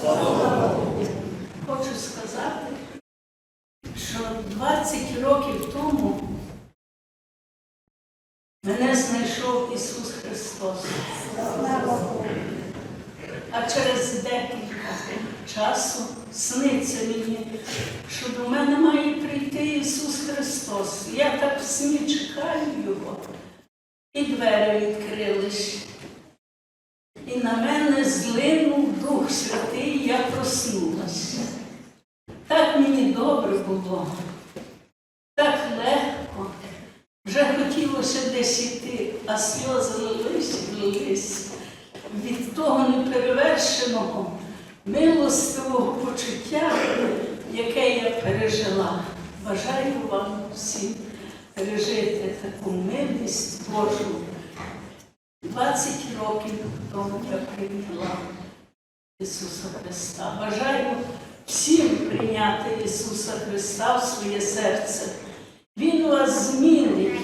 Хочу сказати, що 20 років тому мене знайшов Ісус Христос. А через декілька часу сниться мені, що до мене має прийти Ісус Христос. Я так сні чекаю Його. І двері відкрились. І на мене злинув Святий, я проснулася. Так мені добре було, так легко. Вже хотілося десь іти, а сльози лились, лились від того неперевершеного, милостивого почуття, яке я пережила. Бажаю вам всім пережити таку милість Божу. 20 років тому я прийняла Ісуса Христа. Бажаю всім прийняти Ісуса Христа в своє серце. Він вас змінить.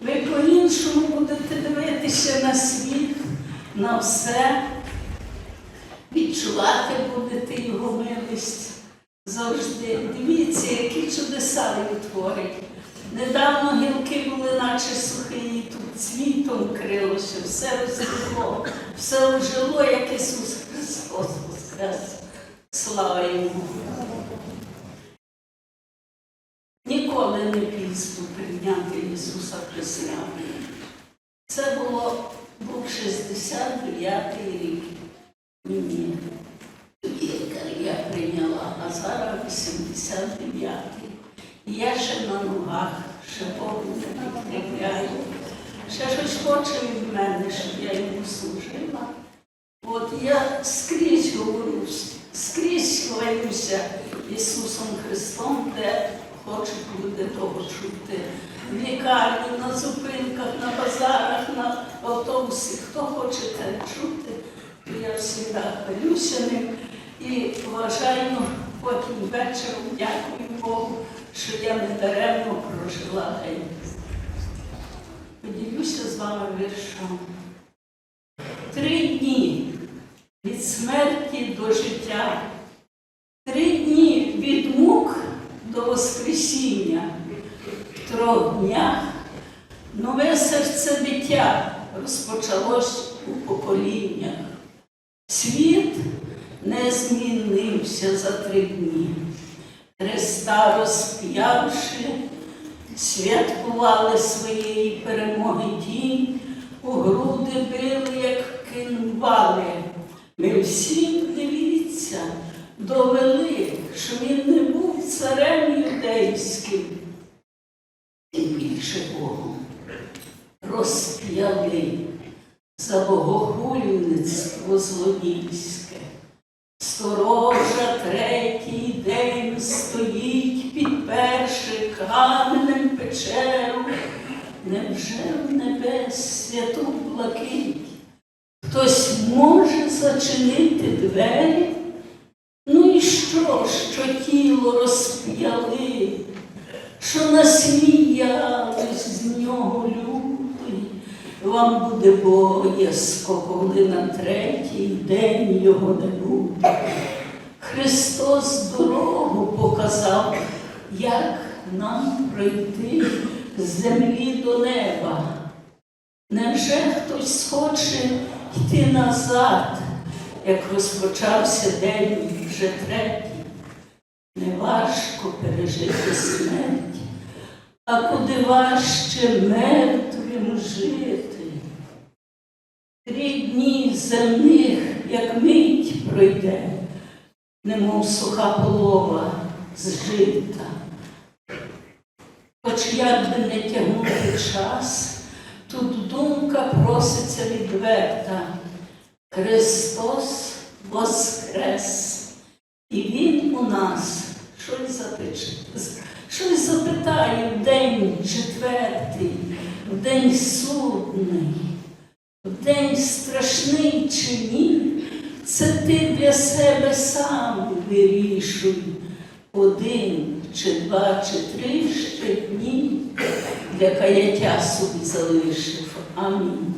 Ви по-іншому будете дивитися на світ, на все. Відчувати будете Його милість завжди. Дивіться, які чудеса він творить. Недавно гілки були наче сухі, тут цвітом крилося, все розкрило, все ожило, як Ісус Христос воскрес. Слава Йому! Ніколи не пізно прийняти Ісуса Христа. Це було був 69-й рік. Мені я прийняла, а зараз 89-й. Я ще на ногах, ще не підкріпляю. Ще щось хоче від мене, щоб я йому служила. От я скрізь говорю, скрізь хвалюся Ісусом Христом, де хочуть люди того чути. В лікарні, на зупинках, на базарах, на автобусі. Хто хоче те чути, то я завжди хвалюся ним і вважаю потім вечором, дякую Богу, що я не даремно прожила день. Поділюся з вами віршом. Три дні від смерті до життя, три дні від мук до Воскресіння, в трьох днях нове серце дитя розпочалось у поколіннях. Світ не змінився за три дні. Христа розп'явши, святкували своєї перемоги дінь, у груди били, всі, дивіться, довели, що він не був царем юдейським, тим більше Богом. Розп'яли за богохульництво злодійське. Сторожа третій день стоїть, підперши каменем печеру. Невже в небес святу блакить? Хтось зачинити двері? Ну і що, що тіло розп'яли, що насміялись з нього люди? Вам буде боязко, коли на третій день його не буде. Христос дорогу показав, як нам пройти з землі до неба. Невже хтось хоче йти назад, як розпочався день вже третій? Неважко пережити смерть, а куди важче мертвим жити. Три дні земних, як мить пройде, немов суха полова з жита. Хоч як би не тягнути час, тут думка проситься відверта. Христос воскрес, і Він у нас щось щось запитає в день четвертий, в день судний, в день страшний чи ні. Це ти для себе сам вирішуй. Один чи два, чи три ще дні для каяття собі залишив. Амінь.